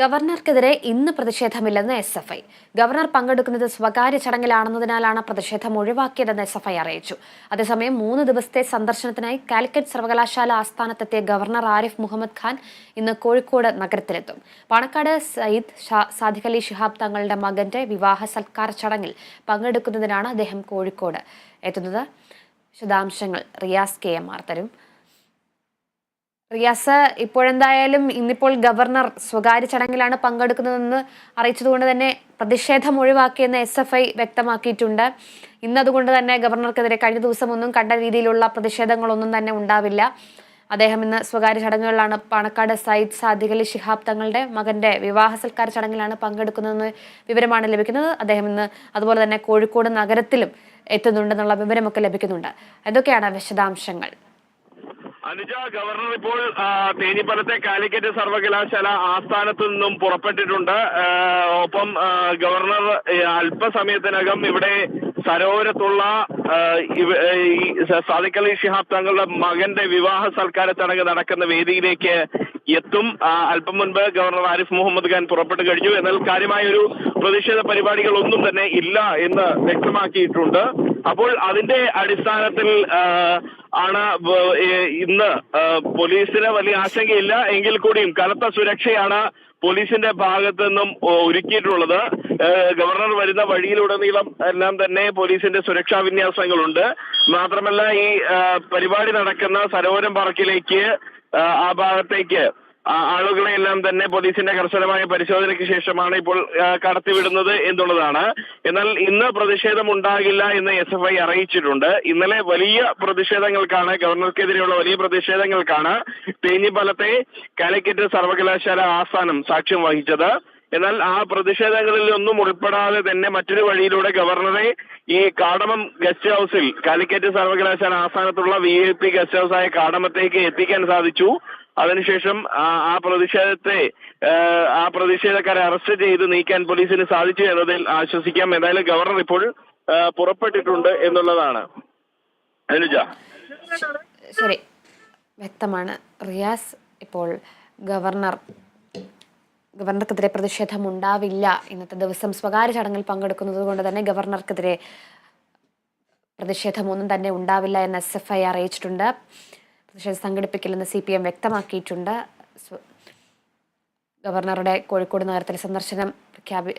ഗവർണർക്കെതിരെ ഇന്ന് പ്രതിഷേധമില്ലെന്ന് എസ് എഫ് ഐ. ഗവർണർ പങ്കെടുക്കുന്നത് സ്വകാര്യ ചടങ്ങിലാണെന്നതിനാലാണ് പ്രതിഷേധം ഒഴിവാക്കിയതെന്ന് എസ് എഫ് ഐ അറിയിച്ചു. അതേസമയം മൂന്ന് ദിവസത്തെ സന്ദർശനത്തിനായി കാലിക്കറ്റ് സർവകലാശാല ആസ്ഥാനത്തെത്തിയ ഗവർണർ ആരിഫ് മുഹമ്മദ് ഖാൻ ഇന്ന് കോഴിക്കോട് നഗരത്തിലെത്തും. പാണക്കാട് സയ്യിദ് സാദിഖ് അലി ശിഹാബ് തങ്ങളുടെ മകന്റെ വിവാഹ സൽക്കാര ചടങ്ങിൽ പങ്കെടുക്കുന്നതിനാണ് അദ്ദേഹം കോഴിക്കോട് എത്തുന്നത്. വിശദാംശങ്ങൾ റിയാസ് കെ എം ആർ തരും. റിയാസ് ഇപ്പോഴെന്തായാലും ഇന്നിപ്പോൾ ഗവർണർ സ്വകാര്യ ചടങ്ങിലാണ് പങ്കെടുക്കുന്നതെന്ന് അറിയിച്ചതുകൊണ്ട് തന്നെ പ്രതിഷേധം ഒഴിവാക്കിയെന്ന് എസ് എഫ് ഐ വ്യക്തമാക്കിയിട്ടുണ്ട്. ഇന്നതുകൊണ്ട് തന്നെ ഗവർണർക്കെതിരെ കഴിഞ്ഞ ദിവസം ഒന്നും കണ്ട രീതിയിലുള്ള പ്രതിഷേധങ്ങളൊന്നും തന്നെ ഉണ്ടാവില്ല. അദ്ദേഹം ഇന്ന് സ്വകാര്യ ചടങ്ങുകളിലാണ് പാണക്കാട് സയ്യിദ് സാദിഖ് അലി ശിഹാബ് തങ്ങളുടെ മകന്റെ വിവാഹ സൽക്കാര ചടങ്ങിലാണ് പങ്കെടുക്കുന്നതെന്ന് വിവരമാണ് ലഭിക്കുന്നത്. അദ്ദേഹം ഇന്ന് അതുപോലെ തന്നെ കോഴിക്കോട് നഗരത്തിലും എത്തുന്നുണ്ടെന്നുള്ള വിവരമൊക്കെ ലഭിക്കുന്നുണ്ട്. എന്തൊക്കെയാണ് വിശദാംശങ്ങൾ? അനുജ ഗവർണർ ഇപ്പോൾ തേനിപ്പലത്തെ കാലിക്കറ്റ് സർവകലാശാല ആസ്ഥാനത്ത് നിന്നും പുറപ്പെട്ടിട്ടുണ്ട്. ഒപ്പം ഗവർണർ അല്പസമയത്തിനകം ഇവിടെ സരോവരത്തുള്ള സാദിഖ് അലി ഷിഹാബ് തങ്ങളുടെ മകന്റെ വിവാഹ സൽക്കാര ചടങ്ങ് നടക്കുന്ന വേദിയിലേക്ക് എത്തും. അല്പം മുൻപ് ഗവർണർ ആരിഫ് മുഹമ്മദ് ഖാൻ പുറപ്പെട്ടു കഴിഞ്ഞു. എന്നാൽ കാര്യമായ ഒരു പ്രതിഷേധ പരിപാടികൾ ഒന്നും തന്നെ ഇല്ല എന്ന് വ്യക്തമാക്കിയിട്ടുണ്ട്. അപ്പോൾ അതിന്റെ അടിസ്ഥാനത്തിൽ ആണ് ഇന്ന് പോലീസിന് വലിയ ആശങ്കയില്ല. എങ്കിൽ കൂടിയും കനത്ത സുരക്ഷയാണ് പോലീസിന്റെ ഭാഗത്തു നിന്നും ഒരുക്കിയിട്ടുള്ളത്. ഗവർണർ വരുന്ന വഴിയിലുടനീളം എല്ലാം തന്നെ പോലീസിന്റെ സുരക്ഷാ വിന്യാസങ്ങളുണ്ട്. മാത്രമല്ല ഈ പരിപാടി നടക്കുന്ന സരോവരം പാർക്കിലേക്ക് ആ ഭാഗത്തേക്ക് ആ ആളുകളെ എല്ലാം തന്നെ പോലീസിന്റെ കർശനമായ പരിശോധനയ്ക്ക് ശേഷമാണ് ഇപ്പോൾ കടത്തിവിടുന്നത് എന്നുള്ളതാണ്. എന്നാൽ ഇന്ന് പ്രതിഷേധം ഉണ്ടാകില്ല എന്ന് എസ് എഫ് ഐ അറിയിച്ചിട്ടുണ്ട്. ഇന്നലെ വലിയ പ്രതിഷേധങ്ങൾക്കാണ് ഗവർണർക്കെതിരെയുള്ള വലിയ പ്രതിഷേധങ്ങൾക്കാണ് തേഞ്ഞിപ്പലത്തെ കാലിക്കറ്റ് സർവകലാശാല ആസ്ഥാനം സാക്ഷ്യം വഹിച്ചത്. എന്നാൽ ആ പ്രതിഷേധങ്ങളിൽ ഒന്നും ഉൾപ്പെടാതെ തന്നെ മറ്റൊരു വഴിയിലൂടെ ഗവർണറെ ഈ കാടമം ഗസ്റ്റ് ഹൗസിൽ കാലിക്കറ്റ് സർവകലാശാല ആസ്ഥാനത്തുള്ള വി ഐ പി ഗസ്റ്റ് ഹൗസായ കാടമത്തേക്ക് എത്തിക്കാൻ സാധിച്ചു. അതിനുശേഷം ആ പ്രതിഷേധത്തെ ആ, പ്രതിഷേധക്കാരെ അറസ്റ്റ് ചെയ്ത് നീക്കാൻ പോലീസിന് സാധിച്ചു എന്നതിൽ ആശ്വസിക്കാം. എന്തായാലും ഗവർണർ ഇപ്പോൾ പുറപ്പെട്ടിട്ടുണ്ട് എന്നുള്ളതാണ്. അനുജ. ശരി. വ്യക്തമാണ്. റിയാസ് ഇപ്പോൾ ഗവർണർ ഗവർണർക്കെതിരെ പ്രതിഷേധം ഉണ്ടാവില്ല ഇന്നത്തെ ദിവസം സ്വകാര്യ ചടങ്ങിൽ പങ്കെടുക്കുന്നത് കൊണ്ട് തന്നെ ഗവർണർക്കെതിരെ പ്രതിഷേധമൊന്നും തന്നെ ഉണ്ടാവില്ല എന്ന് എസ് എഫ് ഐ അറിയിച്ചിട്ടുണ്ട്. പ്രതിഷേധം സംഘടിപ്പിക്കില്ലെന്ന് സി പി എം വ്യക്തമാക്കിയിട്ടുണ്ട് ഗവർണറുടെ കോഴിക്കോട് നഗരത്തിലെ സന്ദർശനം പ്രഖ്യാപി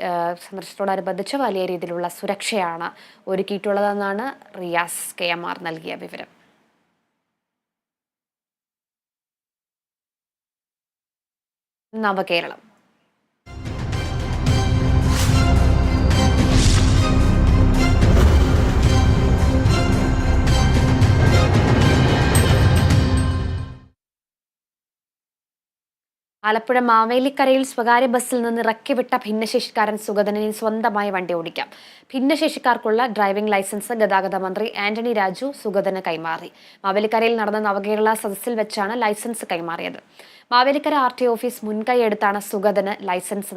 സന്ദർശനത്തോടനുബന്ധിച്ച് വലിയ രീതിയിലുള്ള സുരക്ഷയാണ് ഒരുക്കിയിട്ടുള്ളതെന്നാണ് റിയാസ് കെ എം ആർ നൽകിയ വിവരം. നവകേരളം. ആലപ്പുഴ മാവേലിക്കരയിൽ സ്വകാര്യ ബസ്സിൽ നിന്ന് ഇറക്കിവിട്ട ഭിന്നശേഷിക്കാരൻ സുഗതനെ സ്വന്തമായി വണ്ടി ഓടിക്കാം. ഭിന്നശേഷിക്കാർക്കുള്ള ഡ്രൈവിംഗ് ലൈസൻസ് ഗതാഗത മന്ത്രി ആന്റണി രാജു സുഗതന് കൈമാറി. മാവേലിക്കരയിൽ നടന്ന നവകേരള സദസ്സിൽ വെച്ചാണ് ലൈസൻസ് കൈമാറിയത്. മാവേലിക്കര ആർ ടി ഓഫീസ് മുൻകൈയെടുത്താണ് സുഗതന് ലൈസൻസ്